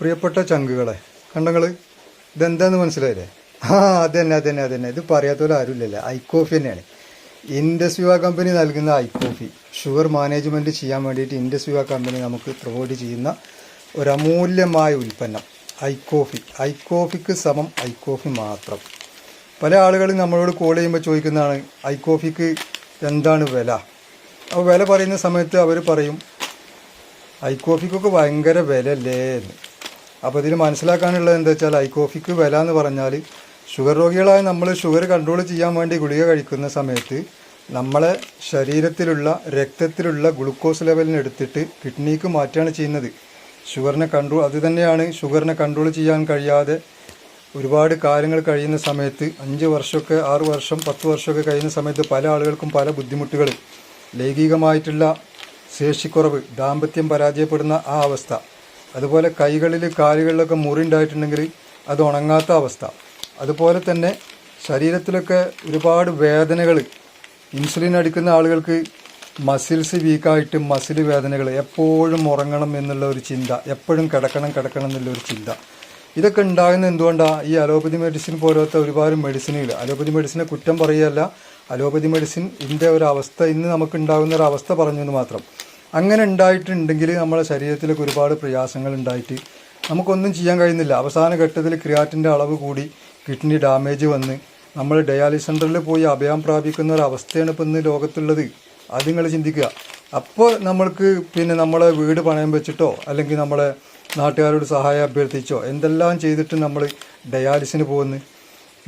പ്രിയപ്പെട്ട ചങ്കുകളെ കണ്ടങ്ങൾ ഇതെന്താന്ന് മനസ്സിലായില്ലേ? ആ അതന്നെ അതന്നെ അതന്നെ. ഇത് പറയാത്തോലും ആരുമില്ലല്ലേ ഐക്കോഫി തന്നെയാണ്. ഇൻഡസ് വിവ കമ്പനി നൽകുന്ന ഐക്കോഫി ഷുഗർ മാനേജ്മെന്റ് ചെയ്യാൻ വേണ്ടിയിട്ട് ഇൻഡസ് വിവ കമ്പനി നമുക്ക് പ്രൊവൈഡ് ചെയ്യുന്ന ഒരു അമൂല്യമായ ഉൽപ്പന്നം ഐക്കോഫി ഐക്കോഫിക്ക് സമം ഐക്കോഫി മാത്രം. പല ആളുകളും നമ്മളോട് കോൾ ചെയ്യുമ്പോൾ ചോദിക്കുന്നതാണ് ഐക്കോഫിക്ക് എന്താണ് വില? അപ്പോൾ വില പറയുന്ന സമയത്ത് അവർ പറയും ഐക്കോഫിക്കൊക്കെ ഭയങ്കര വിലയല്ലേ എന്ന്. അപ്പോൾ ഇതിൽ മനസ്സിലാക്കാനുള്ളത് എന്താ വെച്ചാൽ ഐക്കോഫിക്ക് വില എന്ന് പറഞ്ഞാൽ ഷുഗർ രോഗികളായ നമ്മൾ ഷുഗർ കൺട്രോൾ ചെയ്യാൻ വേണ്ടി ഗുളിക കഴിക്കുന്ന സമയത്ത് നമ്മളെ ശരീരത്തിലുള്ള രക്തത്തിലുള്ള ഗ്ലൂക്കോസ് ലെവലിനെടുത്തിട്ട് കിഡ്നിക്ക് മാറ്റുകയാണ് ചെയ്യുന്നത്. ഷുഗറിനെ കൺട്രോൾ അത് തന്നെയാണ് ഷുഗറിനെ കൺട്രോൾ ചെയ്യാൻ കഴിയാതെ ഒരുപാട് കാലങ്ങൾ കഴിയുന്ന സമയത്ത് അഞ്ച് വർഷമൊക്കെ ആറ് വർഷം പത്ത് വർഷമൊക്കെ കഴിയുന്ന സമയത്ത് പല ആളുകൾക്കും പല ബുദ്ധിമുട്ടുകൾ ലൈംഗികമായിട്ടുള്ള ശേഷിക്കുറവ് ദാമ്പത്യം പരാജയപ്പെടുന്ന ആ അവസ്ഥ. അതുപോലെ കൈകളിൽ കാലുകളിലൊക്കെ മുറിണ്ടായിട്ടുണ്ടെങ്കിൽ അത് ഉണങ്ങാത്ത അവസ്ഥ. അതുപോലെ തന്നെ ശരീരത്തിലൊക്കെ ഒരുപാട് വേദനകൾ ഇൻസുലിൻ അടിക്കുന്ന ആളുകൾക്ക് മസിൽസ് വീക്കായിട്ട് മസിൽ വേദനകൾ എപ്പോഴും ഉറങ്ങണം എന്നുള്ള ഒരു ചിന്ത എപ്പോഴും കിടക്കണം കിടക്കണം എന്നുള്ള ഒരു ചിന്ത. ഇതൊക്കെ ഉണ്ടാകുന്ന എന്തുകൊണ്ടാണ് ഈ അലോപ്പതി മെഡിസിൻ പോലത്തെ ഒരുപാട് മെഡിസിനുകൾ അലോപ്പതി മെഡിസിനെ കുറ്റം പറയുകയല്ല. അലോപ്പതി മെഡിസിൻ ഇതിന്റെ ഒരു അവസ്ഥ ഇന്ന് നമുക്ക് ഉണ്ടാകുന്ന ഒരു അവസ്ഥ പറഞ്ഞു എന്ന് മാത്രം. അങ്ങനെ ഉണ്ടായിട്ടുണ്ടെങ്കിൽ നമ്മുടെ ശരീരത്തിലൊക്കെ ഒരുപാട് പ്രയാസങ്ങൾ ഉണ്ടായിട്ട് നമുക്കൊന്നും ചെയ്യാൻ കഴിയുന്നില്ല. അവസാന ഘട്ടത്തിൽ ക്രിയാറ്റിന്റെ അളവ് കൂടി കിഡ്നി ഡാമേജ് വന്ന് നമ്മൾ ഡയാലിസ് സെന്ററിൽ പോയി അഭയം പ്രാപിക്കുന്ന ഒരു അവസ്ഥയാണ് ഇപ്പം ഇന്ന് ലോകത്തുള്ളത്. അത് നിങ്ങൾ ചിന്തിക്കുക. അപ്പോൾ നമ്മൾക്ക് പിന്നെ നമ്മളെ വീട് പണയം വെച്ചിട്ടോ അല്ലെങ്കിൽ നമ്മളെ നാട്ടുകാരോട് സഹായം അഭ്യർത്ഥിച്ചോ എന്തെല്ലാം ചെയ്തിട്ട് നമ്മൾ ഡയാലിസിന് പോകുന്നു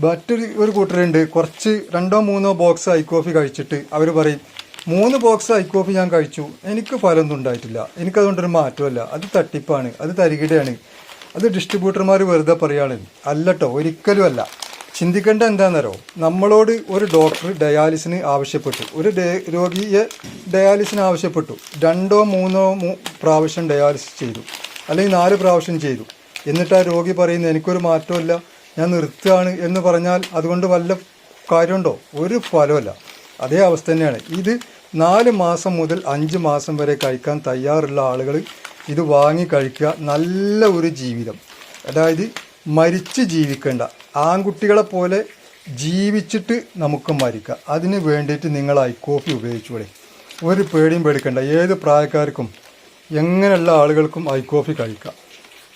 മറ്റൊരു ഒരു കൂട്ടരുണ്ട്. കുറച്ച് രണ്ടോ മൂന്നോ ബോക്സ് ഐ കോഫി കഴിച്ചിട്ട് അവർ പറയും മൂന്ന് ബോക്സ് ഐ കോഫി ഞാൻ കഴിച്ചു. എനിക്ക് ഫലമൊന്നും ഉണ്ടായിട്ടില്ല. എനിക്കതുകൊണ്ടൊരു മാറ്റമല്ല. അത് തട്ടിപ്പാണ്. അത് തരികിടയാണ്. അത് ഡിസ്ട്രിബ്യൂട്ടർമാർ വെറുതെ പറയാണ്. അല്ലട്ടോ ഒരിക്കലും അല്ല ചിന്തിക്കേണ്ട എന്താണെന്നറിയോ നമ്മളോട് ഒരു ഡോക്ടർ ഡയാലിസിന് ആവശ്യപ്പെട്ടു. ഒരു രോഗിയെ ഡയാലിസിന് ആവശ്യപ്പെട്ടു. രണ്ടോ മൂന്നോ പ്രാവശ്യം ഡയാലിസിസ് ചെയ്തു. അല്ലെങ്കിൽ നാല് പ്രാവശ്യം ചെയ്തു. എന്നിട്ട് ആ രോഗി പറയുന്നു എനിക്കൊരു മാറ്റമില്ല. ഞാൻ നിർത്തുകയാണ്. എന്ന് പറഞ്ഞാൽ അതുകൊണ്ട് വല്ല കാര്യമുണ്ടോ? ഒരു ഫലമല്ല. അതേ അവസ്ഥ തന്നെയാണ്. ഇത് നാല് മാസം മുതൽ അഞ്ച് മാസം വരെ കഴിക്കാൻ തയ്യാറുള്ള ആളുകൾ ഇത് വാങ്ങി കഴിക്കുക. നല്ല ഒരു ജീവിതം. അതായത് മരിച്ച് ജീവിക്കേണ്ട. ആൺകുട്ടികളെ പോലെ ജീവിച്ചിട്ട് നമുക്ക് മരിക്കുക അതിന് വേണ്ടിയിട്ട് നിങ്ങൾ ഐ കോഫി ഉപയോഗിച്ചൂടെ ഒരു പേടിയും പേടിക്കണ്ട. ഏത് പ്രായക്കാർക്കും എങ്ങനെയുള്ള ആളുകൾക്കും ഐ കോഫി കഴിക്കാം.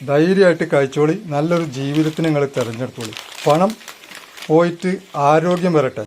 ധൈര്യമായിട്ട് കഴിച്ചോളി. നല്ലൊരു ജീവിതത്തിന് നിങ്ങൾ തിരഞ്ഞെടുത്തോളി. പണം പോയിട്ട് ആരോഗ്യം വരട്ടെ.